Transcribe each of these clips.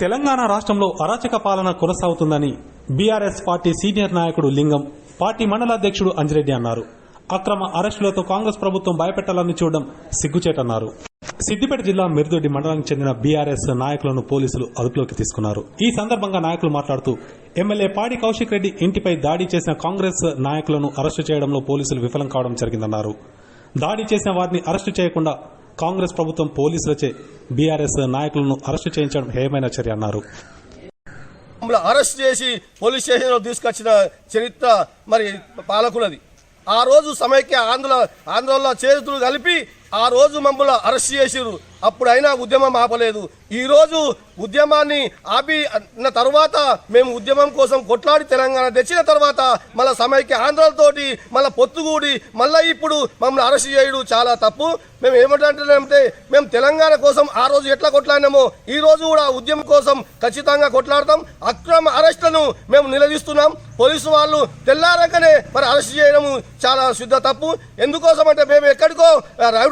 తెలంగాణ రాష్ట్రంలో అరాచక పాలన కొనసాగుతుందని బీఆర్ఎస్ పార్టీ సీనియర్ నాయకుడు లింగం పార్టీ మండలాధ్యక్షుడు అంజిరెడ్డి అన్నారు. అక్రమ అరెస్టులతో కాంగ్రెస్ ప్రభుత్వం భయపెట్టాలని చూడడం సిగ్గుచేటన్నారు. సిద్దిపేట జిల్లా మెరుదొడ్డి మండలానికి చెందిన బీఆర్ఎస్ నాయకులను పోలీసులు అదుపులోకి తీసుకున్నారు. ఈ సందర్భంగా నాయకులు మాట్లాడుతూ ఎమ్మెల్యే పాడి కౌశిక్ రెడ్డి ఇంటిపై దాడి చేసిన కాంగ్రెస్ నాయకులను అరెస్టు చేయడంలో పోలీసులు విఫలం కావడం జరిగిందన్నారు. దాడి చేసిన వారిని అరెస్టు చేయకుండా కాంగ్రెస్ ప్రభుత్వం పోలీసులచే బీఆర్ఎస్ నాయకులను అరెస్టు చేయించడం హేమైన చర్య అన్నారు. మమ్మల్ని అరెస్ట్ చేసి పోలీస్ స్టేషన్లో తీసుకొచ్చిన చరిత్ర మరి పాలకులది. ఆ రోజు సమైక్య ఆంధ్ర ఆంధ్రలో చేతులు కలిపి ఆ రోజు మమ్మల్ని అరెస్ట్ చేసిరు అప్పుడైనా ఉద్యమం ఆపలేదు. ఈ రోజు ఉద్యమాన్ని ఆపి తర్వాత మేము ఉద్యమం కోసం కొట్లాడి తెలంగాణ తెచ్చిన తర్వాత మళ్ళీ సమైక్య ఆంధ్రాలతోటి మళ్ళీ పొత్తుగూడి మళ్ళీ ఇప్పుడు మమ్మల్ని అరెస్ట్ చేయడం చాలా తప్పు. మేము ఏమంటే మేము తెలంగాణ కోసం ఆ రోజు ఎట్లా కొట్లాడినామో ఈ రోజు కూడా ఉద్యమం కోసం ఖచ్చితంగా కొట్లాడతాం. అక్రమ అరెస్టులను మేము నిలదీస్తున్నాం. పోలీసు వాళ్ళు తెల్లారకనే మరి అరెస్ట్ చేయడము చాలా శుద్ధ తప్పు. ఎందుకోసం అంటే మేము ఎక్కడికో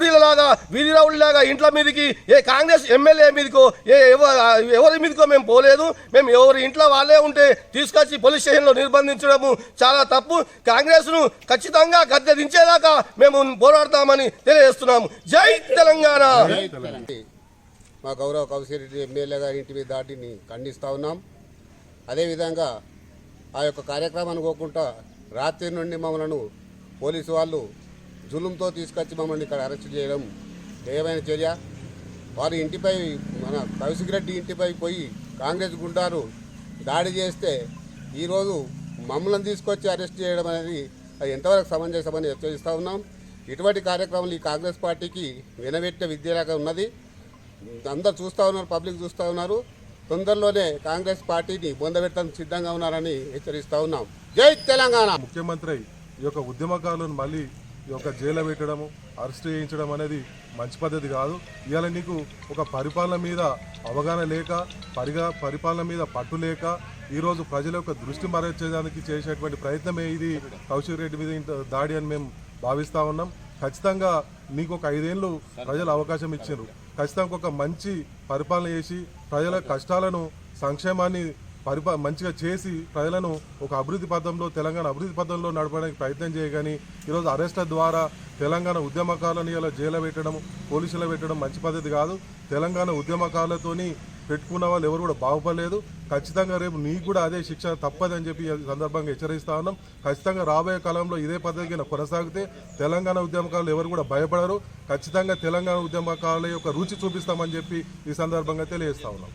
రౌడీలలాగా వీధి రౌడీలాగా ఇంట్ల మీదకి ఏ కాంగ్రెస్ ఎమ్మెల్యే మీదకో ఏ ఎవ- ఎవరి మీదకో మేము పోలేదు. మేము ఎవరి ఇంట్లో వాళ్ళే ఉంటే తీసుకొచ్చి పోలీస్ స్టేషన్లో నిర్బంధించడము చాలా తప్పు. కాంగ్రెస్ను ఖచ్చితంగా గద్దె దించేదాకా మేము పోరాడతామని తెలియజేస్తున్నాము. జై తెలంగాణ! మా గౌరవ కౌశిరెడ్డి ఎమ్మెల్యే గారి ఇంటి మీద దాటిని ఖండిస్తూ ఉన్నాం. అదేవిధంగా ఆ యొక్క కార్యక్రమం అనుకోకుండా రాత్రి నుండి మమ్మలను పోలీసు వాళ్ళు జులుంతో తీసుకొచ్చి మమ్మల్ని ఇక్కడ అరెస్ట్ చేయడం దయమైన చర్య. వారి ఇంటిపై మన కౌశిక్ రెడ్డి ఇంటిపై పోయి కాంగ్రెస్ గుండారు దాడి చేస్తే ఈరోజు మమ్మల్ని తీసుకొచ్చి అరెస్ట్ చేయడం అనేది అది ఎంతవరకు సమంజసమని హెచ్చరిస్తూ ఉన్నాం. ఇటువంటి కార్యక్రమాలు ఈ కాంగ్రెస్ పార్టీకి వినబెట్టే విద్యలాగా ఉన్నది. అందరు చూస్తూ ఉన్నారు పబ్లిక్ చూస్తూ ఉన్నారు. తొందరలోనే కాంగ్రెస్ పార్టీని బొందబెట్టడానికి సిద్ధంగా ఉన్నారని హెచ్చరిస్తూ ఉన్నాం. జై తెలంగాణ! ముఖ్యమంత్రి ఈ యొక్క ఉద్యమకాలను మళ్ళీ ఈ యొక్క జైలు పెట్టడము అరెస్ట్ చేయించడం అనేది మంచి పద్ధతి కాదు. ఇవాళ నీకు ఒక పరిపాలన మీద అవగాహన లేక పరిగా పరిపాలన మీద పట్టు లేక ఈరోజు ప్రజల యొక్క దృష్టి మరచేదానికి చేసేటువంటి ప్రయత్నమే ఇది కౌశిక్ రెడ్డి మీద ఇంత దాడి అని మేము భావిస్తూ ఉన్నాం. ఖచ్చితంగా నీకు ఒక ఐదేళ్ళు ప్రజలు అవకాశం ఇచ్చారు ఖచ్చితంగా ఒక మంచి పరిపాలన చేసి ప్రజల కష్టాలను సంక్షేమాన్ని పరిపా మంచిగా చేసి ప్రజలను ఒక అభివృద్ధి పథంలో తెలంగాణ అభివృద్ధి పథంలో నడపడానికి ప్రయత్నం చేయగాని ఈరోజు అరెస్ట్ల ద్వారా తెలంగాణ ఉద్యమకారులను ఇలా జైలు పెట్టడం పోలీసులు పెట్టడం మంచి పద్ధతి కాదు. తెలంగాణ ఉద్యమకారులతోని పెట్టుకున్న వాళ్ళు ఎవరు కూడా బాగుపడలేదు. ఖచ్చితంగా రేపు నీకు కూడా అదే శిక్ష తప్పదని చెప్పి సందర్భంగా హెచ్చరిస్తా ఉన్నాం. ఖచ్చితంగా రాబోయే కాలంలో ఇదే పద్ధతి కింద కొనసాగితే తెలంగాణ ఉద్యమకారులు ఎవరు కూడా భయపడరు. ఖచ్చితంగా తెలంగాణ ఉద్యమకారుల యొక్క రుచి చూపిస్తామని చెప్పి ఈ సందర్భంగా తెలియజేస్తా ఉన్నాం.